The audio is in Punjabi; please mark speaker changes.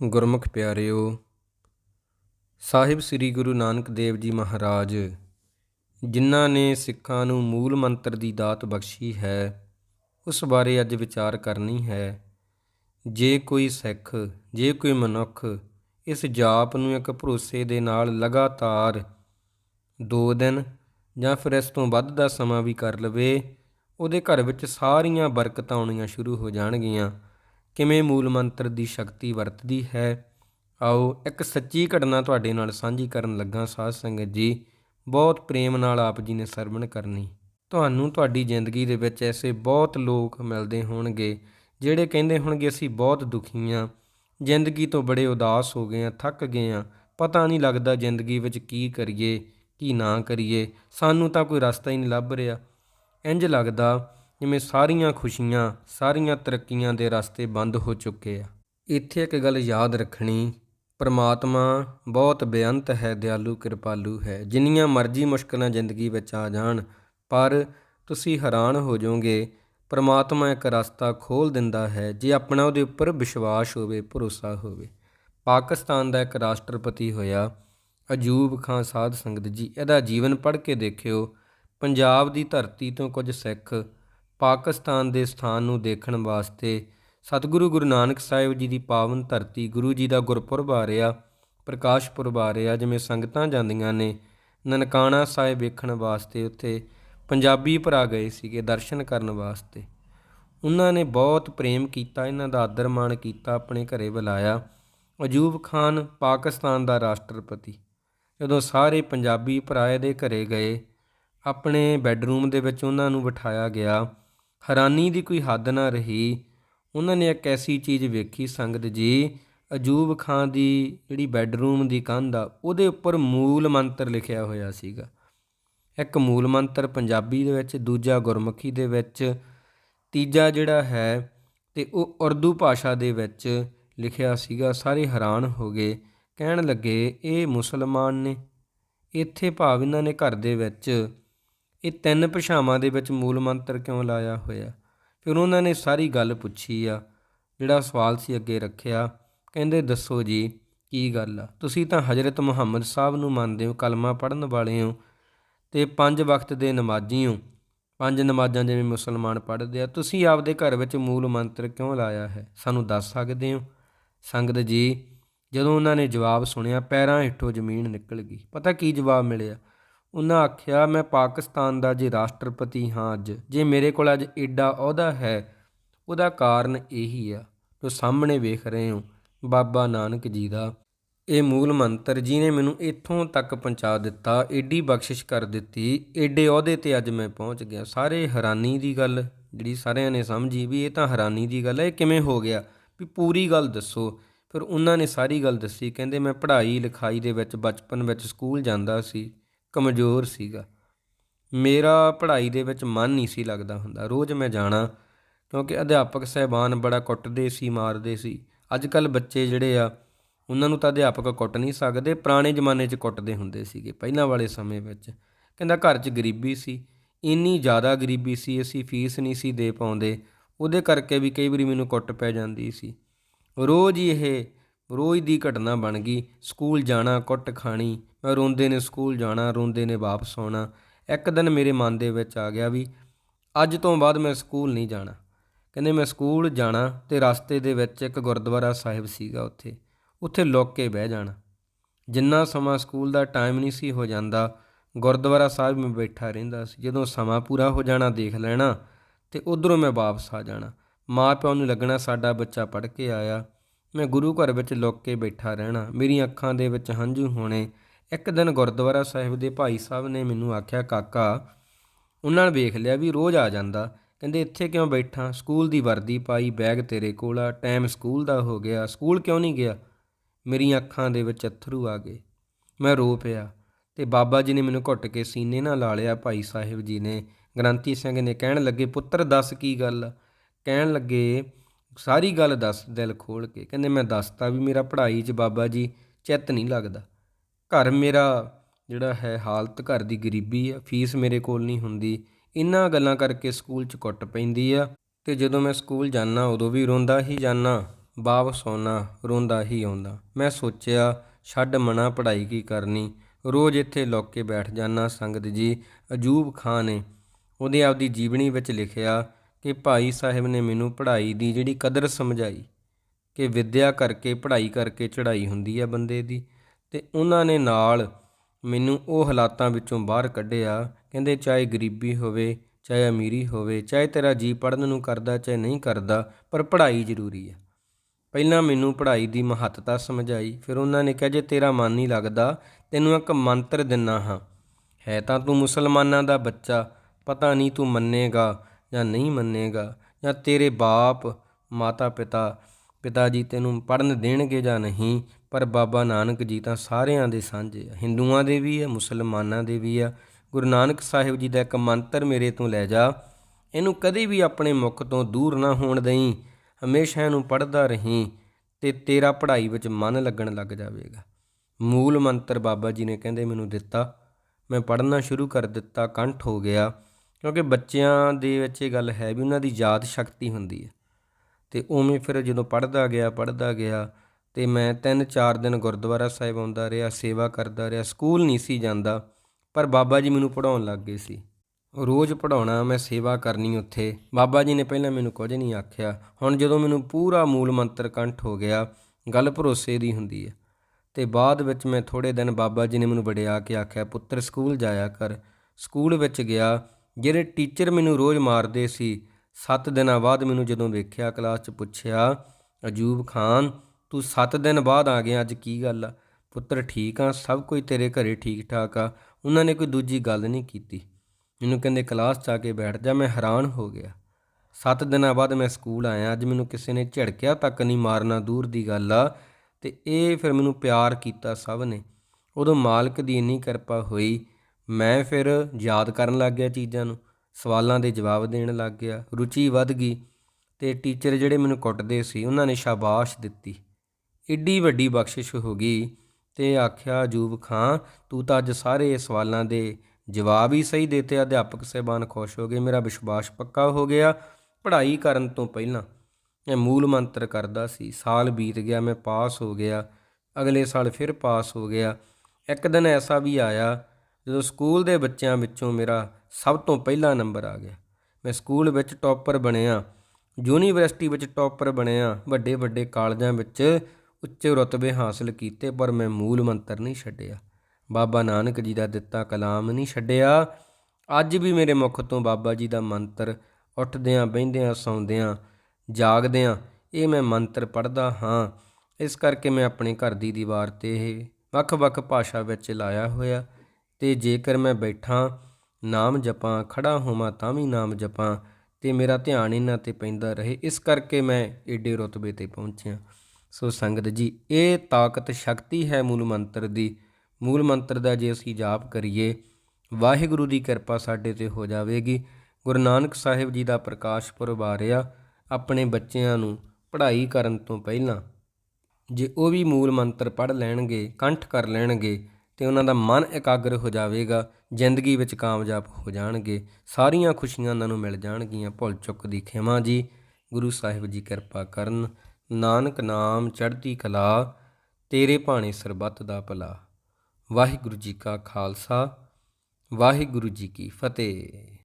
Speaker 1: ਗੁਰਮੁਖ ਪਿਆਰਿਓ, ਸਾਹਿਬ ਸ੍ਰੀ ਗੁਰੂ ਨਾਨਕ ਦੇਵ ਜੀ ਮਹਾਰਾਜ, ਜਿਨ੍ਹਾਂ ਨੇ ਸਿੱਖਾਂ ਨੂੰ ਮੂਲ ਮੰਤਰ ਦੀ ਦਾਤ ਬਖਸ਼ੀ ਹੈ, ਉਸ ਬਾਰੇ ਅੱਜ ਵਿਚਾਰ ਕਰਨੀ ਹੈ। ਜੇ ਕੋਈ ਸਿੱਖ, ਜੇ ਕੋਈ ਮਨੁੱਖ ਇਸ ਜਾਪ ਨੂੰ ਇੱਕ ਭਰੋਸੇ ਦੇ ਨਾਲ ਲਗਾਤਾਰ 2 ਦਿਨ ਜਾਂ ਫਿਰ ਇਸ ਤੋਂ ਵੱਧ ਦਾ ਸਮਾਂ ਵੀ ਕਰ ਲਵੇ, ਉਹਦੇ ਘਰ ਵਿੱਚ ਸਾਰੀਆਂ ਬਰਕਤਾਂ ਆਉਣੀਆਂ ਸ਼ੁਰੂ ਹੋ ਜਾਣਗੀਆਂ। ਕਿਵੇਂ ਮੂਲ ਮੰਤਰ ਦੀ ਸ਼ਕਤੀ ਵਰਤਦੀ ਹੈ? ਆਓ ਇੱਕ ਸੱਚੀ ਘਟਨਾ ਤੁਹਾਡੇ ਨਾਲ ਸਾਂਝੀ ਕਰਨ ਲੱਗਾ ਸਾਧ ਸੰਗਤ ਜੀ। ਬਹੁਤ ਪ੍ਰੇਮ ਨਾਲ ਆਪ ਜੀ ਨੇ ਸਰਵਣ ਕਰਨੀ। ਤੁਹਾਨੂੰ ਤੁਹਾਡੀ ਜ਼ਿੰਦਗੀ ਦੇ ਵਿੱਚ ਐਸੇ ਬਹੁਤ ਲੋਕ ਮਿਲਦੇ ਹੋਣਗੇ, ਜਿਹੜੇ ਕਹਿੰਦੇ ਹੋਣਗੇ, ਅਸੀਂ ਬਹੁਤ ਦੁਖੀ ਹਾਂ ਜ਼ਿੰਦਗੀ ਤੋਂ ਬੜੇ ਉਦਾਸ ਹੋ ਗਏ ਹਾਂ ਥੱਕ ਗਏ ਹਾਂ ਪਤਾ ਨਹੀਂ ਲੱਗਦਾ ਜ਼ਿੰਦਗੀ ਵਿੱਚ ਕੀ ਕਰੀਏ, ਕੀ ਨਾ ਕਰੀਏ। ਸਾਨੂੰ ਤਾਂ ਕੋਈ ਰਸਤਾ ਹੀ ਨਹੀਂ ਲੱਭ ਰਿਹਾ। ਇੰਜ ਲੱਗਦਾ ਜਿਵੇਂ ਸਾਰੀਆਂ ਖੁਸ਼ੀਆਂ, ਸਾਰੀਆਂ ਤਰੱਕੀਆਂ ਦੇ ਰਸਤੇ ਬੰਦ ਹੋ ਚੁੱਕੇ ਆ। ਇੱਥੇ ਇੱਕ ਗੱਲ ਯਾਦ ਰੱਖਣੀ, ਪਰਮਾਤਮਾ ਬਹੁਤ ਬੇਅੰਤ ਹੈ, ਦਿਆਲੂ ਕਿਰਪਾਲੂ ਹੈ। ਜਿੰਨੀਆਂ ਮਰਜ਼ੀ ਮੁਸ਼ਕਲਾਂ ਜ਼ਿੰਦਗੀ ਵਿੱਚ ਆ ਜਾਣ, ਪਰ ਤੁਸੀਂ ਹੈਰਾਨ ਹੋ ਜਾਓਗੇ, ਪਰਮਾਤਮਾ ਇੱਕ ਰਸਤਾ ਖੋਲ ਦਿੰਦਾ ਹੈ, ਜੇ ਆਪਣਾ ਉਹਦੇ ਉੱਪਰ ਵਿਸ਼ਵਾਸ ਹੋਵੇ, ਭਰੋਸਾ ਹੋਵੇ। ਪਾਕਿਸਤਾਨ ਦਾ ਇੱਕ ਰਾਸ਼ਟਰਪਤੀ ਹੋਇਆ, ਅਜੂਬ ਖਾਨ ਸਾਧ ਸੰਗਤ ਜੀ। ਇਹਦਾ ਜੀਵਨ ਪੜ੍ਹ ਕੇ ਦੇਖਿਓ, ਪੰਜਾਬ ਦੀ ਧਰਤੀ ਤੋਂ ਕੁਝ ਸਿੱਖ ਪਾਕਿਸਤਾਨ ਦੇ ਸਥਾਨ ਨੂੰ ਦੇਖਣ ਵਾਸਤੇ ਸਤਿਗੁਰੂ ਗੁਰੂ ਨਾਨਕ ਸਾਹਿਬ ਜੀ ਦੀ ਪਾਵਨ ਧਰਤੀ ਗੁਰੂ ਜੀ ਦਾ ਗੁਰਪੁਰਬ ਆ ਰਿਹਾ ਪ੍ਰਕਾਸ਼ ਪੁਰਬ ਆ ਰਿਹਾ, ਜਿਵੇਂ ਸੰਗਤਾਂ ਜਾਂਦੀਆਂ ਨੇ, ਨਨਕਾਣਾ ਸਾਹਿਬ ਵੇਖਣ ਵਾਸਤੇ ਉੱਥੇ ਪੰਜਾਬੀ ਭਰਾ ਗਏ ਸੀਗੇ ਦਰਸ਼ਨ ਕਰਨ ਵਾਸਤੇ। ਉਹਨਾਂ ਨੇ ਬਹੁਤ ਪ੍ਰੇਮ ਕੀਤਾ, ਇਹਨਾਂ ਦਾ ਆਦਰ ਮਾਣ ਕੀਤਾ, ਆਪਣੇ ਘਰੇ ਬੁਲਾਇਆ। ਅਜੂਬ ਖਾਨ ਪਾਕਿਸਤਾਨ ਦਾ ਰਾਸ਼ਟਰਪਤੀ। ਜਦੋਂ ਸਾਰੇ ਪੰਜਾਬੀ ਭਰਾ ਇਹਦੇ ਘਰੇ ਗਏ, ਆਪਣੇ ਬੈੱਡਰੂਮ ਦੇ ਵਿੱਚ ਉਹਨਾਂ ਨੂੰ ਬਿਠਾਇਆ ਗਿਆ ਹੈਰਾਨੀ ਦੀ ਕੋਈ ਹੱਦ ਨਾ ਰਹੀ। ਉਹਨਾਂ ਨੇ ਇੱਕ ਐਸੀ ਚੀਜ਼ ਵੇਖੀ ਸੰਗਤ ਜੀ, ਅਜੂਬ ਖਾਂ ਦੀ ਜਿਹੜੀ ਬੈੱਡਰੂਮ ਦੀ ਕੰਧ ਆ, ਉਹਦੇ ਉੱਪਰ ਮੂਲ ਮੰਤਰ ਲਿਖਿਆ ਹੋਇਆ ਸੀਗਾ। ਇੱਕ ਮੂਲ ਮੰਤਰ ਪੰਜਾਬੀ ਦੇ ਵਿੱਚ, ਦੂਜਾ ਗੁਰਮੁਖੀ ਦੇ ਵਿੱਚ, ਤੀਜਾ ਜਿਹੜਾ ਹੈ ਤੇ ਉਹ ਉਰਦੂ ਭਾਸ਼ਾ ਦੇ ਵਿੱਚ ਲਿਖਿਆ ਸੀਗਾ। ਸਾਰੇ ਹੈਰਾਨ ਹੋ ਗਏ, ਕਹਿਣ ਲੱਗੇ, ਇਹ ਮੁਸਲਮਾਨ ਨੇ। ਇੱਥੇ ਭਾਵ ਇਹਨਾਂ ਨੇ ਘਰ ਦੇ ਵਿੱਚ ਇਹ ਤਿੰਨ ਭਾਸ਼ਾਵਾਂ ਦੇ ਵਿੱਚ ਮੂਲ ਮੰਤਰ ਕਿਉਂ ਲਾਇਆ ਹੋਇਆ? ਫਿਰ ਉਹਨਾਂ ਨੇ ਸਾਰੀ ਗੱਲ ਪੁੱਛੀ ਆ, ਜਿਹੜਾ ਸਵਾਲ ਸੀ ਅੱਗੇ ਰੱਖਿਆ। ਕਹਿੰਦੇ, ਦੱਸੋ ਜੀ, ਕੀ ਗੱਲ ਆ? ਤੁਸੀਂ ਤਾਂ ਹਜ਼ਰਤ ਮੁਹੰਮਦ ਸਾਹਿਬ ਨੂੰ ਮੰਨਦੇ ਹੋ, ਕਲਮਾ ਪੜ੍ਹਨ ਵਾਲੇ ਹੋ ਤੇ ਪੰਜ ਵਕਤ ਦੇ ਨਮਾਜ਼ੀ ਹੋ। ਪੰਜ ਨਮਾਜ਼ਾਂ ਜਿਵੇਂ ਮੁਸਲਮਾਨ ਪੜ੍ਹਦੇ ਆ। ਤੁਸੀਂ ਆਪਦੇ ਘਰ ਵਿੱਚ ਮੂਲ ਮੰਤਰ ਕਿਉਂ ਲਾਇਆ ਹੈ? ਸਾਨੂੰ ਦੱਸ ਸਕਦੇ ਹੋ? ਸੰਗਤ ਜੀ, ਜਦੋਂ ਉਹਨਾਂ ਨੇ ਜਵਾਬ ਸੁਣਿਆ, ਪੈਰਾਂ ਹੇਠੋਂ ਜ਼ਮੀਨ ਨਿਕਲ ਗਈ। ਪਤਾ ਕੀ ਜਵਾਬ ਮਿਲਿਆ? ਉਹਨਾਂ ਆਖਿਆ, ਮੈਂ ਪਾਕਿਸਤਾਨ ਦਾ ਜੇ ਰਾਸ਼ਟਰਪਤੀ ਹਾਂ ਅੱਜ, ਜੇ ਮੇਰੇ ਕੋਲ ਅੱਜ ਏਡਾ ਅਹੁਦਾ ਹੈ, ਉਹਦਾ ਕਾਰਨ ਇਹੀ ਆ, ਜੋ ਸਾਹਮਣੇ ਵੇਖ ਰਹੇ ਹੋ, ਬਾਬਾ ਨਾਨਕ ਜੀ ਦਾ। ਇਹ ਮੂਲ ਮੰਤਰ ਜਿਹਨੇ ਮੈਨੂੰ ਇੱਥੋਂ ਤੱਕ ਪਹੁੰਚਾ ਦਿੱਤਾ, ਏਡੀ ਬਖਸ਼ਿਸ਼ ਕਰ ਦਿੱਤੀ, ਏਡੇ ਅਹੁਦੇ ਤੇ ਅੱਜ ਮੈਂ ਪਹੁੰਚ ਗਿਆ। ਸਾਰੇ ਹੈਰਾਨੀ ਦੀ ਗੱਲ, ਜਿਹੜੀ ਸਾਰਿਆਂ ਨੇ ਸਮਝੀ ਵੀ ਇਹ ਤਾਂ ਹੈਰਾਨੀ ਦੀ ਗੱਲ ਹੈ ਇਹ ਕਿਵੇਂ ਹੋ ਗਿਆ? ਵੀ ਪੂਰੀ ਗੱਲ ਦੱਸੋ। ਫਿਰ ਉਹਨਾਂ ਨੇ ਸਾਰੀ ਗੱਲ ਦੱਸੀ, ਕਹਿੰਦੇ ਮੈਂ ਪੜ੍ਹਾਈ ਲਿਖਾਈ ਦੇ ਵਿੱਚ, ਬਚਪਨ ਵਿੱਚ, ਸਕੂਲ ਜਾਂਦਾ ਸੀ। ਕਮਜ਼ੋਰ ਸੀਗਾ। ਮੇਰਾ ਪੜ੍ਹਾਈ ਦੇ ਵਿੱਚ ਮਨ ਨਹੀਂ ਸੀ ਲੱਗਦਾ ਹੁੰਦਾ। ਰੋਜ਼ ਮੈਂ ਜਾਣਾ, ਕਿਉਂਕਿ ਅਧਿਆਪਕ ਸਹਿਬਾਨ ਬੜਾ ਕੁੱਟਦੇ ਸੀ, ਮਾਰਦੇ ਸੀ। ਅੱਜ ਕੱਲ ਬੱਚੇ ਜਿਹੜੇ ਆ, ਉਹਨਾਂ ਨੂੰ ਤਾਂ ਅਧਿਆਪਕ ਕੁੱਟ ਨਹੀਂ ਸਕਦੇ, ਪੁਰਾਣੇ ਜ਼ਮਾਨੇ 'ਚ ਕੁੱਟਦੇ ਹੁੰਦੇ ਸੀਗੇ, ਪਹਿਲਾਂ ਵਾਲੇ ਸਮੇਂ ਵਿੱਚ। ਕਹਿੰਦਾ ਘਰ 'ਚ ਗਰੀਬੀ ਸੀ, ਇੰਨੀ ਜ਼ਿਆਦਾ ਗਰੀਬੀ ਸੀ, ਅਸੀਂ ਫੀਸ ਨਹੀਂ ਸੀ ਦੇ ਪਾਉਂਦੇ। ਉਹਦੇ ਕਰਕੇ ਵੀ ਕਈ ਵਾਰੀ ਮੈਨੂੰ ਕੁੱਟ ਪੈ ਜਾਂਦੀ ਸੀ। ਰੋਜ਼ ਹੀ ਇਹ ਰੋਜ਼ ਦੀ ਘਟਨਾ ਬਣ ਗਈ। ਸਕੂਲ ਜਾਣਾ, ਕੁੱਟ ਖਾਣੀ, ਮੈਂ ਰੋਂਦੇ ਨੇ ਸਕੂਲ ਜਾਣਾ, ਰੋਂਦੇ ਨੇ ਵਾਪਸ ਆਉਣਾ। ਇੱਕ ਦਿਨ ਮੇਰੇ ਮਨ ਦੇ ਵਿੱਚ ਆ ਗਿਆ ਵੀ ਅੱਜ ਤੋਂ ਬਾਅਦ ਮੈਂ ਸਕੂਲ ਨਹੀਂ ਜਾਣਾ। ਕਹਿੰਦੇ ਮੈਂ ਸਕੂਲ ਜਾਣਾ ਤੇ ਰਸਤੇ ਦੇ ਵਿੱਚ ਇੱਕ ਗੁਰਦੁਆਰਾ ਸਾਹਿਬ ਸੀਗਾ ਉੱਥੇ। ਉੱਥੇ ਲੁੱਕ ਕੇ ਬਹਿ ਜਾਣਾ। ਜਿੰਨਾ ਸਮਾਂ ਸਕੂਲ ਦਾ ਟਾਈਮ ਨਹੀਂ ਸੀ ਹੋ ਜਾਂਦਾ, ਗੁਰਦੁਆਰਾ ਸਾਹਿਬ ਮੈਂ ਬੈਠਾ ਰਹਿੰਦਾ ਸੀ। ਜਦੋਂ ਸਮਾਂ ਪੂਰਾ ਹੋ ਜਾਣਾ, ਦੇਖ ਲੈਣਾ ਤੇ ਉਧਰੋਂ ਮੈਂ ਵਾਪਸ ਆ ਜਾਣਾ। ਮਾਂ ਪਿਓ ਨੂੰ ਲੱਗਣਾ ਸਾਡਾ ਬੱਚਾ ਪੜ੍ਹ ਕੇ ਆਇਆ। ਮੈਂ ਗੁਰੂ ਘਰ ਵਿੱਚ ਲੁੱਕ ਕੇ ਬੈਠਾ ਰਹਿਣਾ। ਮੇਰੀਆਂ ਅੱਖਾਂ ਦੇ ਵਿੱਚ ਹੰਝੂ ਹੋਣੇ। ਇੱਕ ਦਿਨ ਗੁਰਦੁਆਰਾ ਸਾਹਿਬ ਦੇ ਭਾਈ ਸਾਹਿਬ ਨੇ ਮੈਨੂੰ ਆਖਿਆ, ਕਾਕਾ ਉਹਨਾਂ ਨੇ ਵੇਖ ਲਿਆ ਵੀ ਰੋਜ਼ ਆ ਜਾਂਦਾ। ਕਹਿੰਦੇ, ਇੱਥੇ ਕਿਉਂ ਬੈਠਾ? ਸਕੂਲ ਦੀ ਵਰਦੀ ਪਾਈ, ਬੈਗ ਤੇਰੇ ਕੋਲ ਆ। ਟਾਈਮ ਸਕੂਲ ਦਾ ਹੋ ਗਿਆ। ਸਕੂਲ ਕਿਉਂ ਨਹੀਂ ਗਿਆ? ਮੇਰੀਆਂ ਅੱਖਾਂ ਦੇ ਵਿੱਚ ਅਥਰੂ ਆ ਗਏ। ਮੈਂ ਰੋ ਪਿਆ ਤੇ ਬਾਬਾ ਜੀ ਨੇ ਮੈਨੂੰ ਘੁੱਟ ਕੇ ਸੀਨੇ ਨਾਲ ਲਾ ਲਿਆ। ਭਾਈ ਸਾਹਿਬ ਜੀ ਨੇ ਗ੍ਰੰਥੀ ਸਿੰਘ ਨੇ ਕਹਿਣ ਲੱਗੇ, ਪੁੱਤਰ, ਦੱਸ ਕੀ ਗੱਲ ਕਹਿਣ ਲੱਗੇ ਸਾਰੀ ਗੱਲ ਦੱਸ ਦਿਲ ਖੋਲ ਕੇ। ਕਹਿੰਦੇ ਮੈਂ ਦੱਸਤਾ ਵੀ ਮੇਰਾ ਪੜ੍ਹਾਈ 'ਚ ਬਾਬਾ ਜੀ ਚਿੱਤ ਨਹੀਂ ਲੱਗਦਾ। ਘਰ ਮੇਰਾ ਜਿਹੜਾ ਹੈ ਹਾਲਤ ਘਰ ਦੀ ਗਰੀਬੀ ਆ, ਫੀਸ ਮੇਰੇ ਕੋਲ ਨਹੀਂ ਹੁੰਦੀ। ਇਹਨਾਂ ਗੱਲਾਂ ਕਰਕੇ ਸਕੂਲ 'ਚ ਕੁੱਟ ਪੈਂਦੀ ਆ ਤੇ ਜਦੋਂ ਮੈਂ ਸਕੂਲ ਜਾਣਾ ਉਦੋਂ ਵੀ ਰੋਂਦਾ ਹੀ ਜਾਣਾ ਵਾਪਸ ਸੋਨਾ ਰੋਂਦਾ ਹੀ ਆਉਂਦਾ। ਮੈਂ ਸੋਚਿਆ, ਛੱਡ ਮਨਾ ਪੜ੍ਹਾਈ ਕੀ ਕਰਨੀ। ਰੋਜ਼ ਇੱਥੇ ਲੁੱਕ ਕੇ ਬੈਠ ਜਾਣਾ ਸੰਗਤ ਜੀ। ਅਜੂਬ ਖਾਨ ਨੇ। ਉਹਦੇ ਆਪਦੀ ਜੀਵਨੀ ਵਿੱਚ ਲਿਖਿਆ ਕਿ ਭਾਈ ਸਾਹਿਬ ਨੇ ਮੈਨੂੰ ਪੜ੍ਹਾਈ ਦੀ ਜਿਹੜੀ ਕਦਰ ਸਮਝਾਈ ਕਿ ਵਿੱਦਿਆ ਕਰਕੇ, ਪੜ੍ਹਾਈ ਕਰਕੇ ਚੜ੍ਹਾਈ ਹੁੰਦੀ ਹੈ ਬੰਦੇ ਦੀ ਤੇ ਉਹਨਾਂ ਨੇ ਨਾਲ ਮੈਨੂੰ ਉਹ ਹਾਲਾਤਾਂ ਵਿੱਚੋਂ ਬਾਹਰ ਕੱਢਿਆ। ਕਹਿੰਦੇ ਚਾਹੇ ਗਰੀਬੀ ਹੋਵੇ, ਚਾਹੇ ਅਮੀਰੀ ਹੋਵੇ, ਚਾਹੇ ਤੇਰਾ ਜੀ ਪੜ੍ਹਨ ਨੂੰ ਕਰਦਾ, ਚਾਹੇ ਨਹੀਂ ਕਰਦਾ, ਪਰ ਪੜ੍ਹਾਈ ਜ਼ਰੂਰੀ ਹੈ ਪਹਿਲਾਂ ਮੈਨੂੰ ਪੜ੍ਹਾਈ ਦੀ ਮਹੱਤਤਾ ਸਮਝਾਈ, ਫਿਰ ਉਹਨਾਂ ਨੇ ਕਿਹਾ, ਜੇ ਤੇਰਾ ਮਨ ਨਹੀਂ ਲੱਗਦਾ, ਤੈਨੂੰ ਇੱਕ ਮੰਤਰ ਦਿੰਨਾ ਹਾਂ। ਹੈ ਤਾਂ ਤੂੰ ਮੁਸਲਮਾਨਾਂ ਦਾ ਬੱਚਾ, ਪਤਾ ਨਹੀਂ ਤੂੰ ਮੰਨੇਗਾ। ਜਾਂ ਨਹੀਂ ਮੰਨੇਗਾ ਜਾਂ ਤੇਰੇ ਬਾਪ ਮਾਤਾ ਪਿਤਾ ਪਿਤਾ ਜੀ ਤੈਨੂੰ ਪੜਨ ਦੇਣਗੇ ਜਾਂ ਨਹੀਂ, ਪਰ ਬਾਬਾ ਨਾਨਕ ਜੀ ਤਾਂ ਸਾਰਿਆਂ ਦੇ ਸਾਂਝੇ ਆ। ਹਿੰਦੂਆਂ ਦੇ ਵੀ ਆ, ਮੁਸਲਮਾਨਾਂ ਦੇ ਵੀ ਆ। ਗੁਰੂ ਨਾਨਕ ਸਾਹਿਬ ਜੀ ਦਾ ਇੱਕ ਮੰਤਰ ਮੇਰੇ ਤੋਂ ਲੈ ਜਾ। ਇਹਨੂੰ ਕਦੇ ਵੀ ਆਪਣੇ ਮੁਖ ਤੋਂ ਦੂਰ ਨਾ ਹੋਣ ਦੇਈ। ਹਮੇਸ਼ਾ ਇਹਨੂੰ ਪੜਦਾ ਰਹੀਂ ਤੇ ਤੇਰਾ ਪੜ੍ਹਾਈ ਵਿੱਚ ਮਨ ਲੱਗਣ ਲੱਗ ਜਾਵੇਗਾ। ਮੂਲ ਮੰਤਰ ਬਾਬਾ ਜੀ ਨੇ ਕਹਿੰਦੇ ਮੈਨੂੰ ਦਿੱਤਾ। ਮੈਂ ਪੜ੍ਹਨਾ ਸ਼ੁਰੂ ਕਰ ਦਿੱਤਾ, ਕੰਠ ਹੋ ਗਿਆ। ਕਿਉਂਕਿ ਬੱਚਿਆਂ ਦੇ ਵਿੱਚ ਇਹ ਗੱਲ ਹੈ ਵੀ ਉਹਨਾਂ ਦੀ ਯਾਦ ਸ਼ਕਤੀ ਹੁੰਦੀ ਹੈ। ਤੇ ਉਵੇਂ ਫਿਰ ਜਦੋਂ ਪੜ੍ਹਦਾ ਗਿਆ ਪੜ੍ਹਦਾ ਗਿਆ ਤੇ ਮੈਂ ਤਿੰਨ ਚਾਰ ਦਿਨ ਗੁਰਦੁਆਰਾ ਸਾਹਿਬ ਆਉਂਦਾ ਰਿਹਾ, ਸੇਵਾ ਕਰਦਾ ਰਿਹਾ, ਸਕੂਲ ਨਹੀਂ ਸੀ ਜਾਂਦਾ, ਪਰ ਬਾਬਾ ਜੀ ਮੈਨੂੰ ਪੜਾਉਣ ਲੱਗ ਗਏ ਸੀ। ਰੋਜ਼ ਪੜਾਉਣਾ ਮੈਂ ਸੇਵਾ ਕਰਨੀ ਉੱਥੇ। ਬਾਬਾ ਜੀ ਨੇ ਪਹਿਲਾਂ ਮੈਨੂੰ ਕੁਝ ਨਹੀਂ ਆਖਿਆ। ਹੁਣ ਜਦੋਂ ਮੈਨੂੰ ਪੂਰਾ ਮੂਲ ਮੰਤਰ ਕੰਠ ਹੋ ਗਿਆ, ਗੱਲ ਭਰੋਸੇ ਦੀ ਹੁੰਦੀ ਹੈ। ਤੇ ਬਾਅਦ ਵਿੱਚ ਮੈਂ ਥੋੜੇ ਦਿਨ ਬਾਬਾ ਜੀ ਨੇ ਮੈਨੂੰ ਵਡਿਆ ਕੇ ਆਖਿਆ, ਪੁੱਤਰ, ਸਕੂਲ ਜਾਇਆ ਕਰ। ਸਕੂਲ ਵਿੱਚ ਗਿਆ ਜਿਹੜੇ ਟੀਚਰ ਮੈਨੂੰ ਰੋਜ਼ ਮਾਰਦੇ ਸੀ 7 ਦਿਨਾਂ ਬਾਅਦ ਮੈਨੂੰ ਜਦੋਂ ਵੇਖਿਆ, ਕਲਾਸ 'ਚ ਪੁੱਛਿਆ, ਅਜੂਬ ਖਾਨ, ਤੂੰ 7 ਦਿਨ ਬਾਅਦ ਆ ਗਿਆ, ਅੱਜ ਕੀ ਗੱਲ ਆ? ਪੁੱਤਰ ਠੀਕ ਆ, ਸਭ ਕੁਝ ਤੇਰੇ ਘਰੇ ਠੀਕ ਠਾਕ ਆ। ਉਹਨਾਂ ਨੇ ਕੋਈ ਦੂਜੀ ਗੱਲ ਨਹੀਂ ਕੀਤੀ। ਮੈਨੂੰ ਕਹਿੰਦੇ, ਕਲਾਸ 'ਚ ਆ ਕੇ ਬੈਠ ਜਾ, ਮੈਂ ਹੈਰਾਨ ਹੋ ਗਿਆ। 7 ਦਿਨਾਂ ਬਾਅਦ ਮੈਂ ਸਕੂਲ ਆਇਆ, ਅੱਜ ਮੈਨੂੰ ਕਿਸੇ ਨੇ ਝਿੜਕਿਆ ਤੱਕ ਨਹੀਂ ਮਾਰਨਾ, ਦੂਰ ਦੀ ਗੱਲ ਆ। ਤੇ ਇਹ ਫਿਰ ਮੈਨੂੰ ਪਿਆਰ ਕੀਤਾ ਸਭ ਨੇ। ਉਦੋਂ ਮਾਲਕ ਦੀ ਇੰਨੀ ਕਿਰਪਾ ਹੋਈ ਮੈਂ ਫਿਰ ਯਾਦ ਕਰਨ ਲੱਗ ਗਿਆ ਚੀਜ਼ਾਂ ਨੂੰ, ਸਵਾਲਾਂ ਦੇ ਜਵਾਬ ਦੇਣ ਲੱਗ ਗਿਆ, ਰੁਚੀ ਵੱਧ ਗਈ ਤੇ ਟੀਚਰ ਜਿਹੜੇ ਮੈਨੂੰ ਕੁੱਟਦੇ ਸੀ, ਉਹਨਾਂ ਨੇ ਸ਼ਾਬਾਸ਼ ਦਿੱਤੀ। ਏਡੀ ਵੱਡੀ ਬਖਸ਼ਿਸ਼ ਹੋ ਗਈ ਤੇ ਆਖਿਆ ਅਜੂਬ ਖਾਂ, ਤੂੰ ਤਾਂ ਅੱਜ ਸਾਰੇ ਸਵਾਲਾਂ ਦੇ ਜਵਾਬ ਹੀ ਸਹੀ ਦਿੱਤੇ, ਅਧਿਆਪਕ ਸਹਿਬਾਨ ਖੁਸ਼ ਹੋ ਗਏ, ਮੇਰਾ ਵਿਸ਼ਵਾਸ ਪੱਕਾ ਹੋ ਗਿਆ, ਪੜ੍ਹਾਈ ਕਰਨ ਤੋਂ ਪਹਿਲਾਂ ਮੈਂ ਮੂਲ ਮੰਤਰ ਕਰਦਾ ਸੀ, ਸਾਲ ਬੀਤ ਗਿਆ, ਮੈਂ ਪਾਸ ਹੋ ਗਿਆ, ਅਗਲੇ ਸਾਲ ਫਿਰ ਪਾਸ ਹੋ ਗਿਆ, ਇੱਕ ਦਿਨ ਐਸਾ ਵੀ ਆਇਆ ਜਦੋਂ ਸਕੂਲ ਦੇ ਬੱਚਿਆਂ ਵਿੱਚੋਂ ਮੇਰਾ ਸਭ ਤੋਂ ਪਹਿਲਾ ਨੰਬਰ ਆ ਗਿਆ। ਮੈਂ ਸਕੂਲ ਵਿੱਚ ਟੌਪਰ ਬਣਿਆ, ਯੂਨੀਵਰਸਿਟੀ ਵਿੱਚ ਟੌਪਰ ਬਣਿਆ ਵੱਡੇ ਵੱਡੇ ਕਾਲਜਾਂ ਵਿੱਚ ਉੱਚੇ ਰੁਤਬੇ ਹਾਸਲ ਕੀਤੇ, ਪਰ ਮੈਂ ਮੂਲ ਮੰਤਰ ਨਹੀਂ ਛੱਡਿਆ। ਬਾਬਾ ਨਾਨਕ ਜੀ ਦਾ ਦਿੱਤਾ ਕਲਾਮ ਨਹੀਂ ਛੱਡਿਆ। ਅੱਜ ਵੀ ਮੇਰੇ ਮੁਖ ਤੋਂ ਬਾਬਾ ਜੀ ਦਾ ਮੰਤਰ ਉੱਠਦਿਆਂ, ਬਹਿੰਦਿਆਂ, ਸੌਂਦਿਆਂ, ਜਾਗਦਿਆਂ, ਇਹ ਮੈਂ ਮੰਤਰ ਪੜ੍ਹਦਾ ਹਾਂ। ਇਸ ਕਰਕੇ ਮੈਂ ਆਪਣੇ ਘਰ ਦੀ ਦੀਵਾਰ ਤੇ ਇਹ ਵੱਖ-ਵੱਖ ਭਾਸ਼ਾ ਵਿੱਚ ਲਾਇਆ ਹੋਇਆ। ਤੇ ਜੇਕਰ ਮੈਂ ਬੈਠਾਂ, ਨਾਮ ਜਪਾਂ ਖੜਾ ਹੋਵਾਂ ਤਾਂ ਵੀ ਨਾਮ ਜਪਾਂ ਤੇ ਮੇਰਾ ਧਿਆਨ ਇਹਨਾਂ ਤੇ ਪੈਂਦਾ ਰਹੇ, ਇਸ ਕਰਕੇ ਮੈਂ ਏਡੇ ਰੁਤਬੇ ਤੇ ਪਹੁੰਚਿਆ। ਸੋ ਸੰਗਤ ਜੀ, ਇਹ ਤਾਕਤ ਸ਼ਕਤੀ ਹੈ ਮੂਲ ਮੰਤਰ ਦੀ। ਮੂਲ ਮੰਤਰ ਦਾ ਜੇ ਅਸੀਂ ਜਾਪ ਕਰੀਏ, ਵਾਹਿਗੁਰੂ ਦੀ ਕਿਰਪਾ ਸਾਡੇ ਤੇ ਹੋ ਜਾਵੇਗੀ। ਗੁਰੂ ਨਾਨਕ ਸਾਹਿਬ ਜੀ ਦਾ ਪ੍ਰਕਾਸ਼ ਪੁਰਬ ਆ ਰਿਹਾ, ਆਪਣੇ ਬੱਚਿਆਂ ਨੂੰ ਪੜ੍ਹਾਈ ਕਰਨ ਤੋਂ ਪਹਿਲਾਂ। ਜੇ ਉਹ ਵੀ ਮੂਲ ਮੰਤਰ ਪੜ੍ਹ ਲੈਣਗੇ, ਕੰਠ ਕਰ ਲੈਣਗੇ ਤੇ ਉਹਨਾਂ ਦਾ ਮਨ ਇਕਾਗਰ ਹੋ ਜਾਵੇਗਾ, ਜ਼ਿੰਦਗੀ ਵਿੱਚ ਕਾਮਯਾਬ ਹੋ ਜਾਣਗੇ, ਸਾਰੀਆਂ ਖੁਸ਼ੀਆਂ ਉਹਨਾਂ ਨੂੰ ਮਿਲ ਜਾਣਗੀਆਂ। ਭੁੱਲ ਚੁੱਕ ਦੀ ਖਿਮਾ ਜੀ, ਗੁਰੂ ਸਾਹਿਬ ਜੀ ਕਿਰਪਾ ਕਰਨ, ਨਾਨਕ ਨਾਮ ਚੜ੍ਹਦੀ ਕਲਾ, ਤੇਰੇ ਭਾਣੇ ਸਰਬੱਤ ਦਾ ਭਲਾ। ਵਾਹਿਗੁਰੂ ਜੀ ਕਾ ਖਾਲਸਾ, ਵਾਹਿਗੁਰੂ ਜੀ ਕੀ ਫਤਿਹ।